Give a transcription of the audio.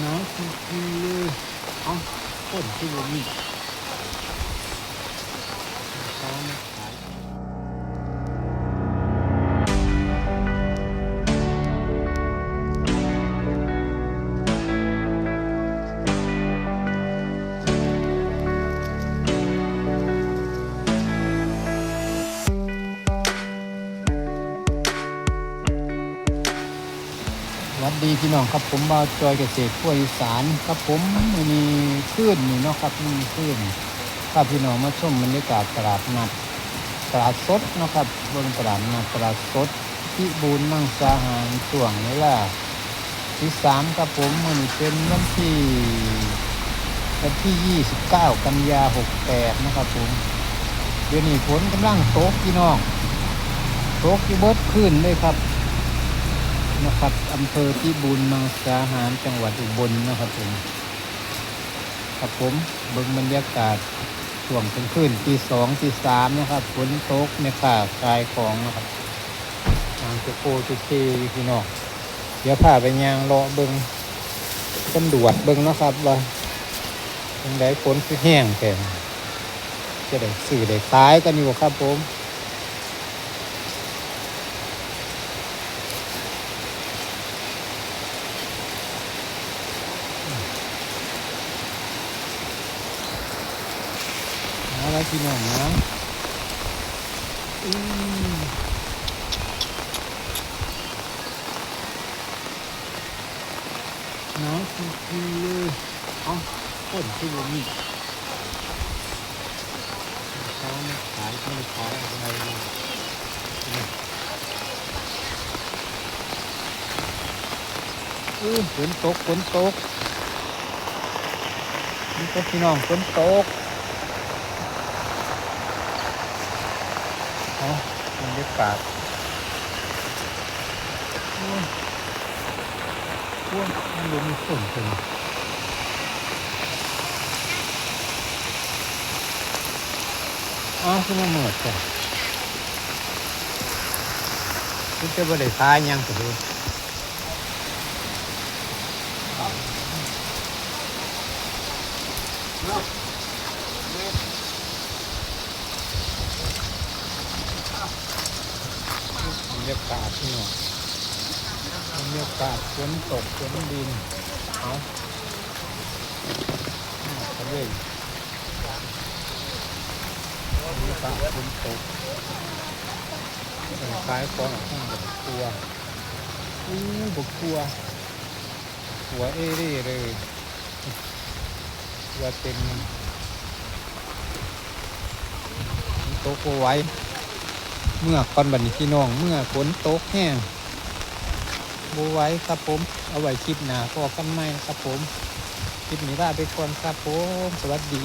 หนาวจริงๆเลยเอ้าคนที่บ่มีเขามา วัสดีพี่น้องครับผมมาจอยเกษตรขั้วอีสานครับผมมีคลื่นนี่เนาะครับมีคลื่นถ้าพี่น้องมาชมบรรยากาศตลาดนัดตลาดสดนะครับบนตลาดนัดตลาดสดพิบูลมังสาหารช่วงเวลาที่สามครับผมมันเป็นวันที่วันที่ 29 กันยา 68 นะครับผมเดี๋ยวนี้ฝนกำลังตกพี่น้องตกที่เบิดขึ้นเลยครับ นะครับอำเภอพิบูลมังสาหารจังหวัดอุบลนะครับผมครับผมเบิ่งบรรยากาศช่วงเป็นคืนตีสองตีสามนะครับฝนตกในข่ากายของนะครับทางจะโคจะเทอยู่พี่น้องเดี๋ยวพาไปยางเลาะเบิ่งตำรวจเบิ่งนะครับว่าตรงไหนฝนคือแห้งแก่จะได้สื่อได้ขายกันอยู่ครับผม เอาละ พี่น้องนะอืมหนาวจริงๆเลยเอ้าคนที่บ่มีเขาไมาขายเขาไมาขายอะไรนี่นี่อู้ฝนตกฝนตกนี่ก็พี่น้องฝนตก เอาบรรยากาศโอ้ยโอ้ยมันลมมีฝนเต็มอ้าวคือมาเหมือดจ้ะคุณจะบ่ได้ทายยังก็ดูบร รยากาศนี่หน่อยบรรยากาศฝนตกฝนดินเอาเอาไปเลยบรรยากาศฝนตกเป็นคล้ายฟองออกข้างบนครัวอู้บกครัว หัวเอเร่เลยหัวเต็มมันโตกเอาไว้ เมื่อก่อนบัดนี้พี่น้อง เมื่อฝนตกแห้งบูไว้ครับผม เอาไว้คลิปหน้าพอกันไหมครับผม คลิปนี้ลาไปก่อนครับผม สวัสดี